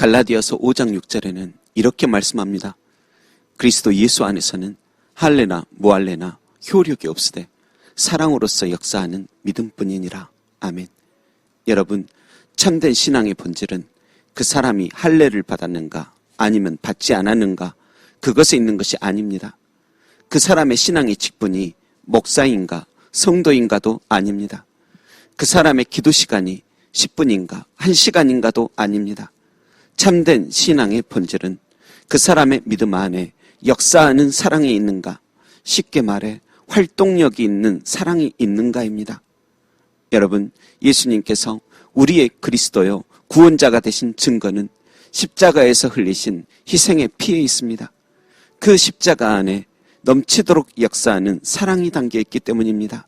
갈라디아서 5장 6절에는 이렇게 말씀합니다. 그리스도 예수 안에서는 할례나 무할례나 효력이 없으되 사랑으로서 역사하는 믿음뿐이니라. 아멘. 여러분, 참된 신앙의 본질은 그 사람이 할례를 받았는가 아니면 받지 않았는가 그것에 있는 것이 아닙니다. 그 사람의 신앙의 직분이 목사인가 성도인가도 아닙니다. 그 사람의 기도 시간이 10분인가 1시간인가도 아닙니다. 참된 신앙의 본질은 그 사람의 믿음 안에 역사하는 사랑이 있는가 쉽게 말해 활동력이 있는 사랑이 있는가입니다. 여러분, 예수님께서 우리의 그리스도요, 구원자가 되신 증거는 십자가에서 흘리신 희생의 피에 있습니다. 그 십자가 안에 넘치도록 역사하는 사랑이 담겨 있기 때문입니다.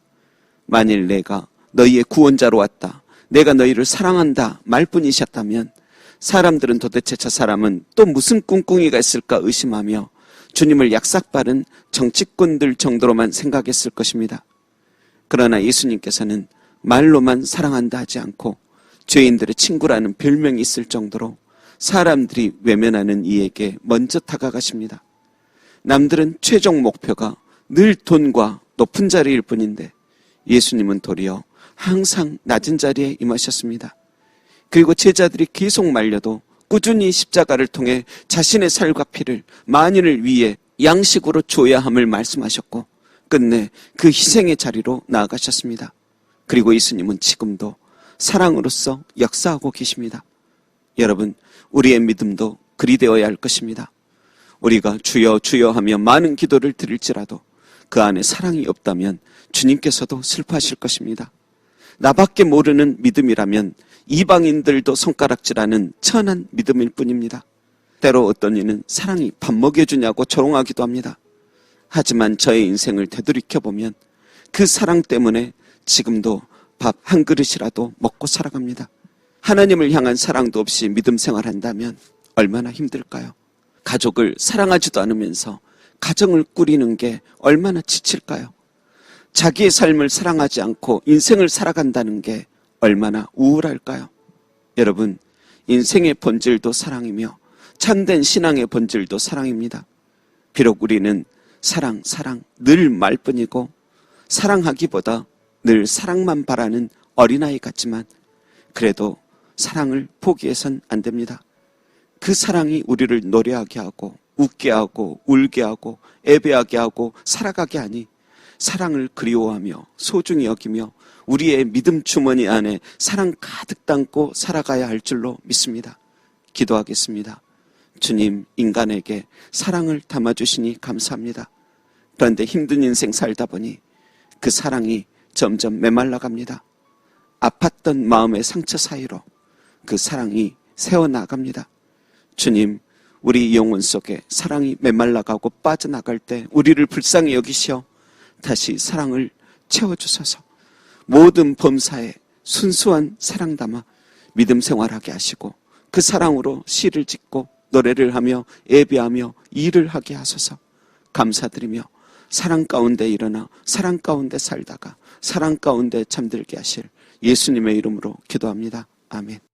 만일 내가 너희의 구원자로 왔다. 내가 너희를 사랑한다. 말뿐이셨다면 사람들은 도대체 저 사람은 또 무슨 꿍꿍이가 있을까 의심하며 주님을 약삭바른 정치꾼들 정도로만 생각했을 것입니다. 그러나 예수님께서는 말로만 사랑한다 하지 않고 죄인들의 친구라는 별명이 있을 정도로 사람들이 외면하는 이에게 먼저 다가가십니다. 남들은 최종 목표가 늘 돈과 높은 자리일 뿐인데 예수님은 도리어 항상 낮은 자리에 임하셨습니다. 그리고 제자들이 계속 말려도 꾸준히 십자가를 통해 자신의 살과 피를 만인을 위해 양식으로 줘야 함을 말씀하셨고 끝내 그 희생의 자리로 나아가셨습니다. 그리고 예수님은 지금도 사랑으로서 역사하고 계십니다. 여러분, 우리의 믿음도 그리 되어야 할 것입니다. 우리가 주여 주여 하며 많은 기도를 드릴지라도 그 안에 사랑이 없다면 주님께서도 슬퍼하실 것입니다. 나밖에 모르는 믿음이라면 이방인들도 손가락질하는 천한 믿음일 뿐입니다. 때로 어떤 이는 사랑이 밥 먹여주냐고 조롱하기도 합니다. 하지만 저의 인생을 되돌이켜보면 그 사랑 때문에 지금도 밥 한 그릇이라도 먹고 살아갑니다. 하나님을 향한 사랑도 없이 믿음 생활한다면 얼마나 힘들까요? 가족을 사랑하지도 않으면서 가정을 꾸리는 게 얼마나 지칠까요? 자기의 삶을 사랑하지 않고 인생을 살아간다는 게 얼마나 우울할까요? 여러분, 인생의 본질도 사랑이며 참된 신앙의 본질도 사랑입니다. 비록 우리는 사랑, 사랑 늘 말뿐이고 사랑하기보다 늘 사랑만 바라는 어린아이 같지만 그래도 사랑을 포기해선 안 됩니다. 그 사랑이 우리를 노래하게 하고 웃게 하고 울게 하고 애배하게 하고 살아가게 하니 사랑을 그리워하며 소중히 여기며 우리의 믿음 주머니 안에 사랑 가득 담고 살아가야 할 줄로 믿습니다. 기도하겠습니다. 주님, 인간에게 사랑을 담아주시니 감사합니다. 그런데 힘든 인생 살다 보니 그 사랑이 점점 메말라 갑니다. 아팠던 마음의 상처 사이로 그 사랑이 새어나갑니다. 주님, 우리 영혼 속에 사랑이 메말라가고 빠져나갈 때 우리를 불쌍히 여기시어 다시 사랑을 채워주셔서 모든 범사에 순수한 사랑 담아 믿음 생활하게 하시고 그 사랑으로 시를 짓고 노래를 하며 예배하며 일을 하게 하소서 감사드리며 사랑 가운데 일어나 사랑 가운데 살다가 사랑 가운데 잠들게 하실 예수님의 이름으로 기도합니다. 아멘.